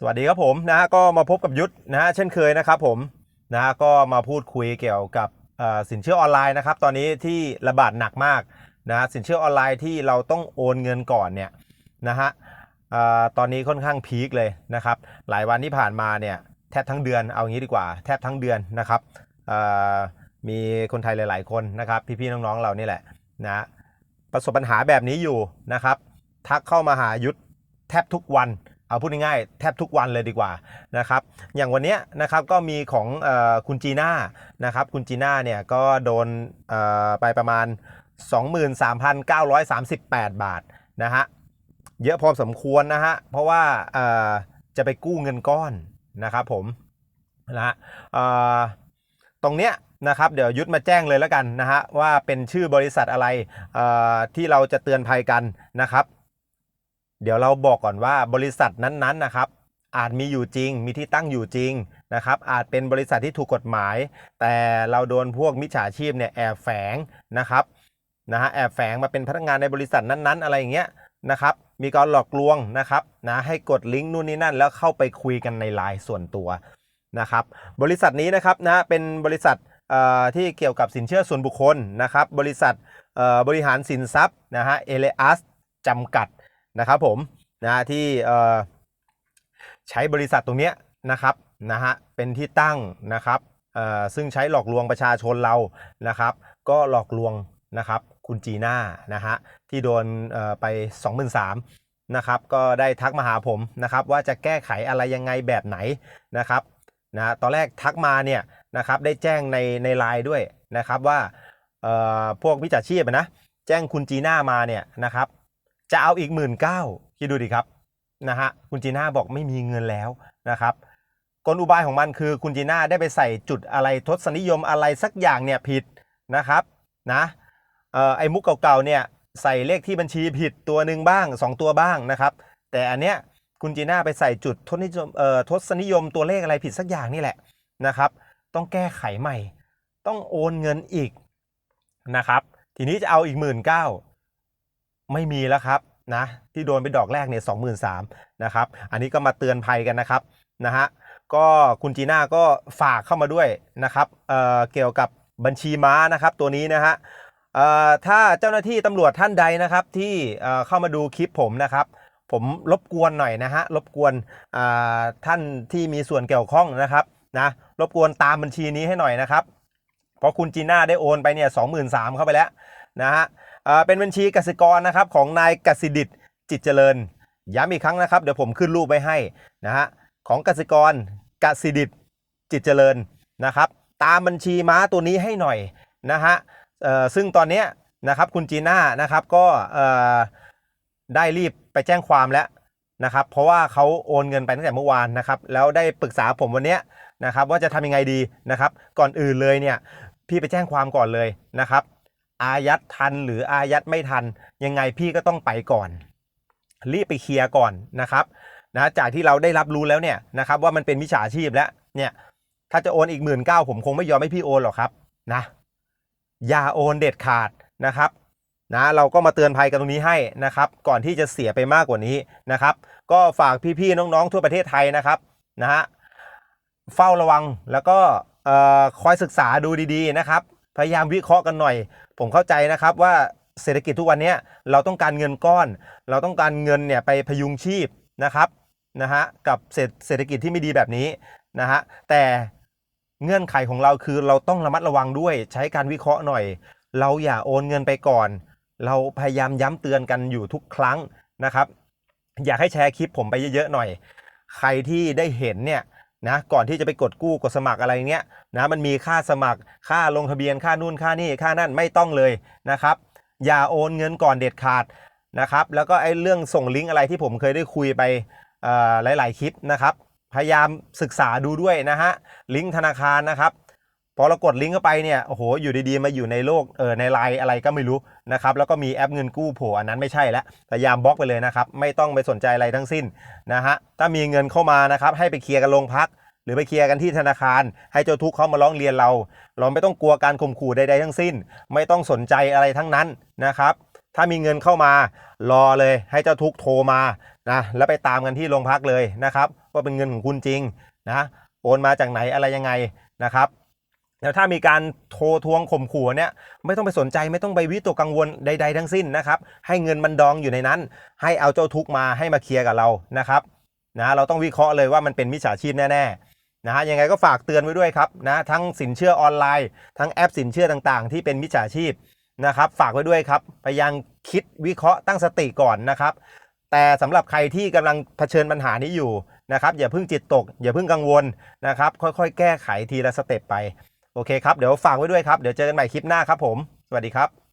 สวัสดีครับผมนะฮะก็มาพบกับยุทธนะฮะเช่นเคยนะครับผมนะฮะก็มาพูดคุยเกี่ยวกับอ่อสินเชื่อออนไลน์นะครับ ตอนนี้ที่ระบาดหนักมากนะฮะสินเชื่อออนไลน์ที่เราต้องโอนเงินก่อนเนี่ยนะฮะอ่อตอนนี้ค่อนข้างพีคเลยนะครับ หลายวันที่ผ่านมาเนี่ยแทบทั้งเดือนเอางี้ดีกว่าแทบทั้งเดือนนะครับอ่อมีคนไทยหลาย ๆ คนนะครับ พี่ๆน้องๆเรานี่แหละนะประสบปัญหาแบบนี้อยู่นะครับ ทักเข้ามาหายุทธแทบทุกวัน เอาพูดง่ายๆแทบทุกวันเลยดีกว่านะครับอย่างวันนี้นะครับก็มีของอคุณจีน่านะครับคุณจีน่าเนี่ยก็โดนไปประมาณ 23,938 บาทนะฮะเยอะพอสมควรนะฮะเพราะว่าจะไปกู้เงินก้อนนะครับผมนะฮะตรงเนี้ยนะครับเดี๋ยวยุทธมาแจ้งเลยแล้วกันนะฮะว่าเป็นชื่อบริษัทอะไรที่เราจะเตือนภัยกันนะครับ เดี๋ยวเราบอกก่อนว่าบริษัทนั้นๆนะครับอาจมีอยู่จริง มีที่ตั้งอยู่จริงนะครับ อาจเป็นบริษัทที่ถูกกฎหมาย แต่เราโดนพวกมิจฉาชีพเนี่ยแอบแฝงนะครับนะฮะแอบแฝงมาเป็นพนักงานในบริษัทนั้นๆ อะไรอย่างเงี้ยนะครับ มีการหลอกลวงนะครับนะให้กดลิงก์นู่นนี่นั่น แล้วเข้าไปคุยกันในไลน์ส่วนตัวนะครับ บริษัทนี้นะครับนะเป็นบริษัทเอ่อที่เกี่ยวกับสินเชื่อส่วนบุคคลนะครับ บริษัทเอ่อบริหารสินทรัพย์นะฮะเอเลอัสจำกัด นะครับผมนะที่ใช้บริษัทตรงเนี้ยนะครับนะฮะเป็นที่ตั้งนะครับอ่อซึ่งใช้หลอกลวงประชาชนเรานะครับ ก็หลอกลวงนะครับคุณจีน่านะฮะที่โดนเอ่อไป 23,000นะครับก็ได้ทักมาหาผมนะครับว่าจะแก้ไขอะไรยังไงแบบไหนนะครับนะตอนแรกทักมาเนี่ยนะครับได้แจ้งในในไลน์ด้วยนะครับว่าเอ่อพวกวิจาชีพนะแจ้งคุณจีน่ามาเนี่ยนะครับ จะเอาอีกหมื่นเก้าคิดดูดิครับนะฮะคุณจีน่าบอกไม่มีเงินแล้วนะครับกลอุบายของมันคือคุณจีน่าได้ไปใส่จุดอะไรทศนิยมอะไรสักอย่างเนี่ยผิดนะครับนะเอ่อไอ้มุกเก่าๆเนี่ยใส่เลขที่บัญชีผิดตัวหนึ่งบ้าง 2 ตัวบ้างนะครับ แต่อันเนี้ยคุณจีน่าไปใส่จุดทศนิยมเอ่อทศนิยมตัวเลขอะไรผิดสักอย่างนี่แหละนะครับ ต้องแก้ไขใหม่ ต้องโอนเงินอีกนะครับ ทีนี้จะเอาอีกหมื่นเก้า ไม่มีแล้วครับนะที่โดนไปดอกแรกเนี่ยสองหมื่นสามนะครับอันนี้ก็มาเตือนภัยกันนะครับนะฮะก็คุณจีน่าก็ฝากเข้ามาด้วยนะครับเอ่อเกี่ยวกับบัญชีม้านะครับตัวนี้นะฮะเอ่อถ้าเจ้าหน้าที่ตำรวจท่านใดนะครับที่เอ่อเข้ามาดูคลิปผมนะครับผมรบกวนหน่อยนะฮะรบกวนอ่าท่านที่มีส่วนเกี่ยวข้องนะครับนะรบกวนตามบัญชีนี้ให้หน่อยนะครับ เพราะคุณจีน่าได้โอนไปเนี่ยสองหมื่นสามเข้าไปแล้วนะฮะ เป็นบัญชีกสิกรนะครับของนายกสิดิตจิตเจริญ ย้ำอีกครั้งนะครับ เดี๋ยวผมขึ้นรูปไว้ให้นะฮะของกสิกรกสิดิตจิตเจริญนะครับ ตามบัญชีม้าตัวนี้ให้หน่อยนะฮะเอ่อซึ่งตอนเนี้ยนะครับคุณจีน่านะครับก็เอ่อได้รีบไปแจ้งความแล้วนะครับ เพราะว่าเขาโอนเงินไปตั้งแต่เมื่อวานนะครับ แล้วได้ปรึกษาผมวันเนี้ยนะครับ ว่าจะทำยังไงดีนะครับ ก่อนอื่นเลยเนี่ยพี่ไปแจ้งความก่อนเลยนะครับ อายัดทันหรืออายัดไม่ทัน ยังไงพี่ก็ต้องไปก่อน รีบไปเคลียร์ก่อนนะครับนะจากที่เราได้รับรู้แล้วเนี่ยนะครับว่ามันเป็นมิจฉาชีพแล้วเนี่ยถ้าจะโอนอีกหมื่นเก้าผมคงไม่ยอมให้พี่โอนหรอกครับนะอย่าโอนเด็ดขาดนะครับนะเราก็มาเตือนภัยกันตรงนี้ให้นะครับก่อนที่จะเสียไปมากกว่านี้นะครับ ก็ฝากพี่ๆน้องๆทั่วประเทศไทยนะครับนะฮะเฝ้าระวังแล้วก็คอยศึกษาดูดีๆนะครับ พยายามวิเคราะห์กันหน่อย ผมเข้าใจนะครับว่าเศรษฐกิจทุกวันนี้เราต้องการเงินก้อน เราต้องการเงินเนี่ยไปพยุงชีพนะครับนะฮะกับเศเศรษฐกิจที่ไม่ดีแบบนี้นะฮะแต่เงื่อนไขของเราคือเราต้องระมัดระวังด้วยใช้การวิเคราะห์หน่อย เราอย่าโอนเงินไปก่อน เราพยายามย้ำเตือนกันอยู่ทุกครั้งนะครับ อยากให้แชร์คลิปผมไปเยอะๆหน่อย ใครที่ได้เห็นเนี่ย นะก่อนที่จะไปกดกู้กดสมัครอะไรเนี้ยนะมันมีค่าสมัครค่าลงทะเบียนค่านู่นค่านี่ค่านั่นไม่ต้องเลยนะครับอย่าโอนเงินก่อนเด็ดขาดนะครับแล้วก็ไอ้เรื่องส่งลิงก์อะไรที่ผมเคยได้คุยไปหลาย ๆ คลิปนะครับพยายามศึกษาดูด้วยนะฮะลิงก์ธนาคารนะครับ พอเรากดลิงก์เข้าไปเนี่ยโอ้โหอยู่ดีๆมาอยู่ในโลกเออในไลน์อะไรก็ไม่รู้นะครับแล้วก็มีแอปเงินกู้โผล่อันนั้นไม่ใช่แล้วพยายามบล็อกไปเลยนะครับ ไม่ต้องไปสนใจอะไรทั้งสิ้นนะฮะถ้ามีเงินเข้ามานะครับให้ไปเคลียร์กันโรงพัก หรือไปเคลียร์กันที่ธนาคาร ให้เจ้าทุกข์เขามาร้องเรียนเรา เราไม่ต้องกลัวการข่มขู่ใดๆทั้งสิ้น ไม่ต้องสนใจอะไรทั้งนั้นนะครับถ้ามีเงินเข้ามารอเลยให้เจ้าทุกโทรมานะแล้วไปตามกันที่โรงพักเลยนะครับว่าเป็นเงินของคุณจริงนะโอนมาจากไหนอะไรยังไงนะครับ แล้วถ้ามีการโทรทวงข่มขู่เนี่ยไม่ต้องไปสนใจไม่ต้องไปวิตกกังวลใด ๆ ทั้งสิ้นนะครับให้เงินมันดองอยู่ในนั้น ให้เอาเจ้าทุกมาให้มาเคลียร์กับเรานะครับนะเราต้องวิเคราะห์เลยว่ามันเป็นมิจฉาชีพแน่ๆนะฮะยังไงก็ฝากเตือนไว้ด้วยครับนะทั้งสินเชื่อออนไลน์ ทั้งแอปสินเชื่อต่างๆ ที่เป็นมิจฉาชีพนะครับฝากไว้ด้วยครับพยายามคิดวิเคราะห์ตั้งสติก่อนนะครับ แต่สำหรับใครที่กำลังเผชิญปัญหานี้อยู่นะครับอย่าเพิ่งจิตตก อย่าเพิ่งกังวลนะครับค่อยๆ แก้ไขทีละสเต็ปไป โอเคครับ เดี๋ยวฝากไว้ด้วยครับ เดี๋ยวเจอกันใหม่คลิปหน้าครับผม สวัสดีครับ